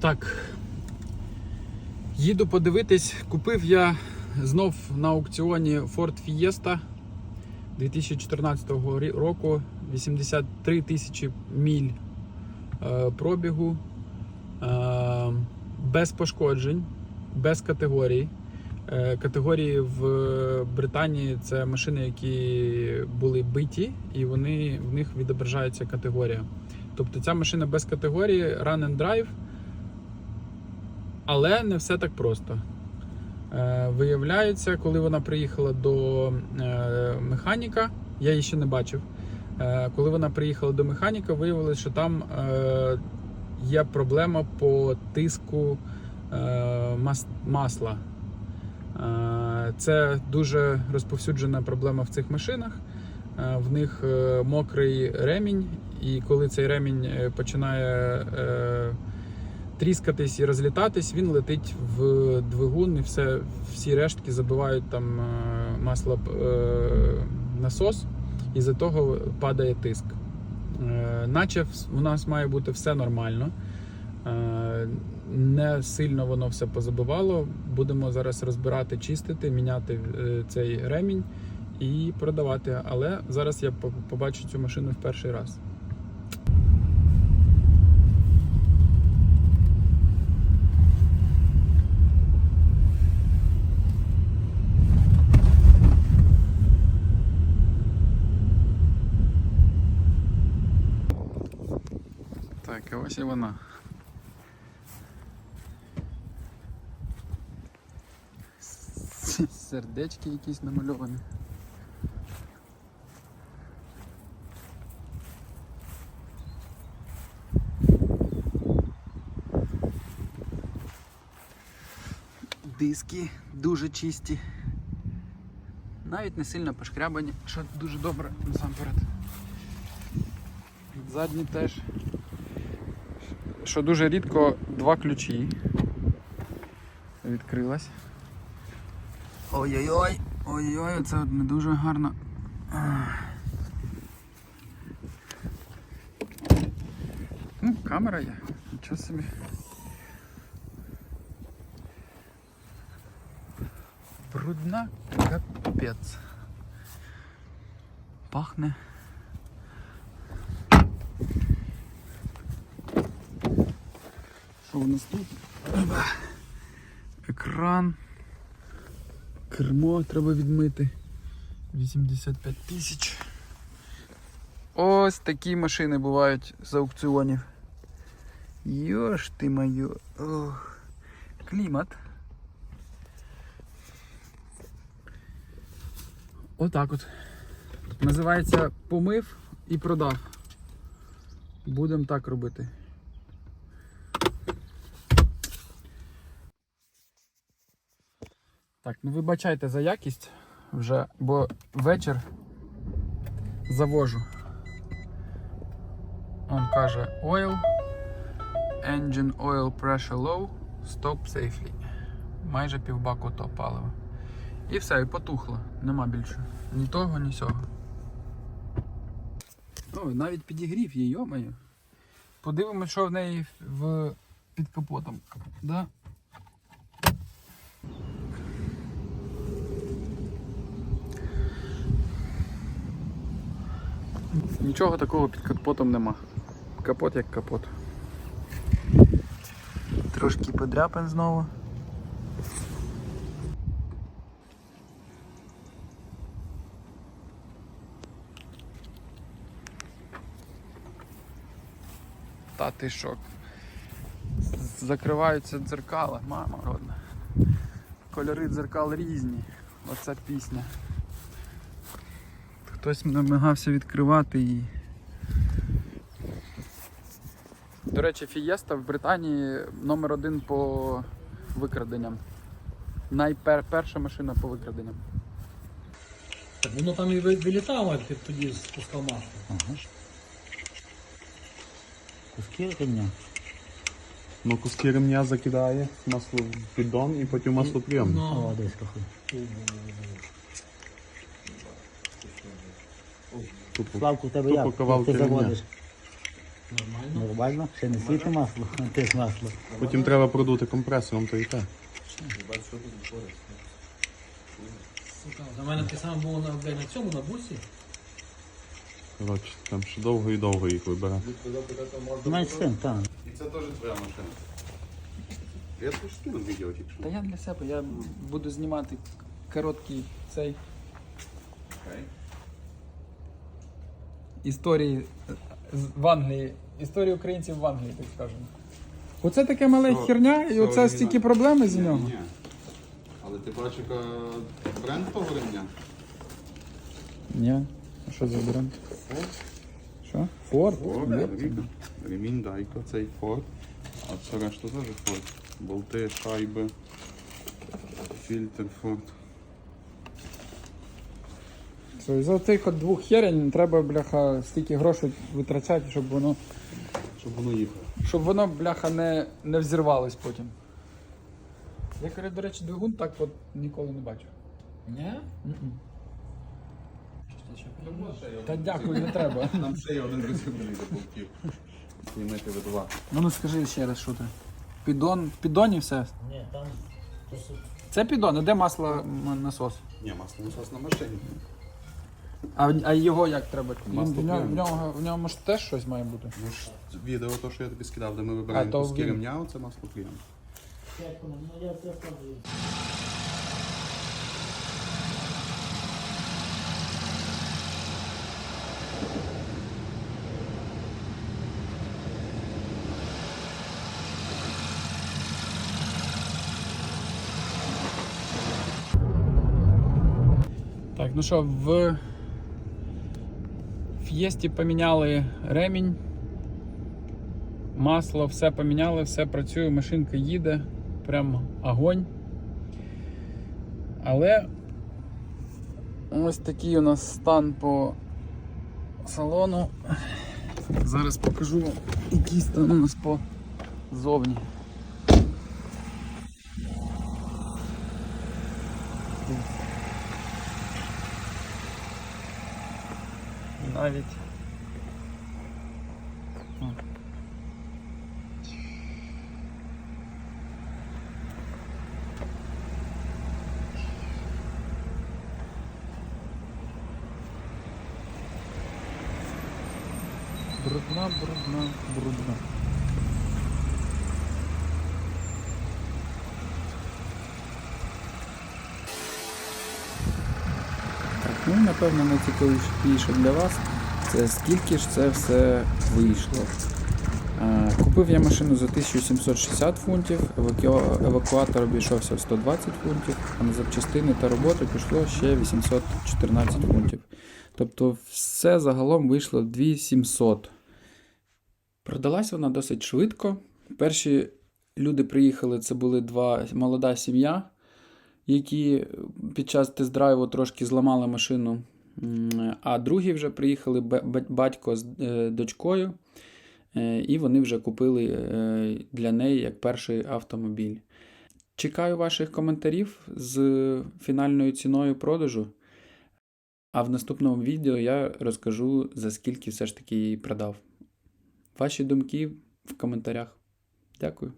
Так. Їду подивитись. Купив я знов на аукціоні Ford Fiesta 2014 року. 83 тисячі міль е, пробігу. Е, без пошкоджень, без категорій. Е, Категорії в Британії це машини, які були биті, і вони, в них відображається категорія. Тобто ця машина без категорії, run and drive, але не все так просто. Е, Виявляється, коли вона приїхала до е, механіка, я її ще не бачив. Е, Коли вона приїхала до механіка, виявилося, що там є проблема по тиску масла. Це дуже розповсюджена проблема в цих машинах. В них мокрий ремінь, і коли цей ремінь починає тріскатись і розлітатись, він летить в двигун, і все, всі рештки забивають там е, масло е, насос, і за того падає тиск. Е, Наче у нас має бути все нормально. Не сильно воно все позабивало. Будемо зараз розбирати, чистити, міняти цей ремінь і продавати. Але зараз я побачу цю машину в перший раз. Так, ось і вона. Сердечки якісь намальовані. Диски дуже чисті. Навіть не сильно пошкрябані, що дуже добре насамперед. Задні теж. Що дуже рідко два ключі. Відкрилась. Ой-ой-ой! Ой-ой, це не дуже гарно. Ну, камера є. Нічого собі. Брудна капець. Пахне. У нас тут? Екран. Кермо треба відмити. 85 тисяч. Ось такі машини бувають з аукціонів. Йош ти мою. Ох. Клімат. Отак от. Називається помив і продав. Будемо так робити. Так, ну вибачайте за якість вже, бо вечір завожу. Он каже oil, engine oil pressure low, stop safely. Майже півбаку то паливо. І все, і потухло. Нема більше. Ні того, ні сього. Ой, навіть підігрів її, йомаю. Подивимось, що в неї в... під капотом. Да? Нічого такого під капотом нема. Капот як капот. Трошки подряпин знову. Та ти що? Закриваються дзеркала, мама родна. Кольори дзеркал різні. Оця пісня. Хтось намагався відкривати її. До речі, Фієста в Британії номер один по викраденням. Найперша машина по викраденням. Так воно там і ви- вилітало, як ти тоді спускав масло. Ага. Куски ремня. Ну, куски ремня закидає масло в піддон і потім масло прямо. Ну, десь трохи. Тупо. Славку, в тебе Тупо як? ти заводиш? Нормально. Нормально, ще не світе масло, теж масло. Потім треба продути компресором, то і те. Сука, За мене те саме було на, блядь, на цьому, на бусі. Коротше, там ще довго і довго їх вибирати. Менш син, так. І це теж твоя машина. Я тобі скинув відео тільки що. Та я для себе, я буду знімати короткий цей історії в Англії. Історії українців в Англії, так скажемо. Оце таке мале Що- херня, і що оце оригінал? стільки проблем з Ні, нього. ні. Але ти бачиш, яка бренд того ремня? Ні. А що за бренд? Що? Форд? Форд. Ремінь Дайко, цей Форд. А все решта теж Форд. Болти, шайби, фільтр Форд. За тих от двох херень треба, бляха, стільки грошей витрачати, щоб воно, Щоб воно їхало. щоб воно, бляха, не, не взірвалось потім. Я, кажу, до речі, двигун так от ніколи не бачив. Ні? Та дякую, не треба. Нам ще є один розібраний за болтів. Знімати видова. Ну ну скажи ще раз, що ти. Піддон, піддоні все. Ні, там Це піддон, а де масло насос? Ні, масло насос на машині. А, а його як треба? В, нього, в, нього, в ньому ж теж щось має бути. Ну ж відео, то, що я тобі скидав, де ми вибираємо А, то куски він- ремня, це масло прийом. ну я це скажу. Так, ну що, в Ф'єсті поміняли ремінь, масло, все поміняли, все працює, машинка їде, прям огонь. Але ось такий у нас стан по салону. Зараз покажу, який стан у нас по зовні. Навіть. Брудна, брудна, брудна. Ну напевно найцікавіше для вас це скільки ж це все вийшло. Е, Купив я машину за 1760 фунтів, евакуатор обійшовся в 120 фунтів, а на запчастини та роботи пішло ще 814 фунтів. Тобто все загалом вийшло 2700. Продалась вона досить швидко. Перші люди приїхали, це були два молода сім'я, які під час тест-драйву трошки зламали машину. А другі вже приїхали ба- ба- батько з е, дочкою, е, і вони вже купили е, для неї як перший автомобіль. Чекаю ваших коментарів з фінальною ціною продажу. А в наступному відео я розкажу, за скільки все ж таки її продав. Ваші думки в коментарях. Дякую.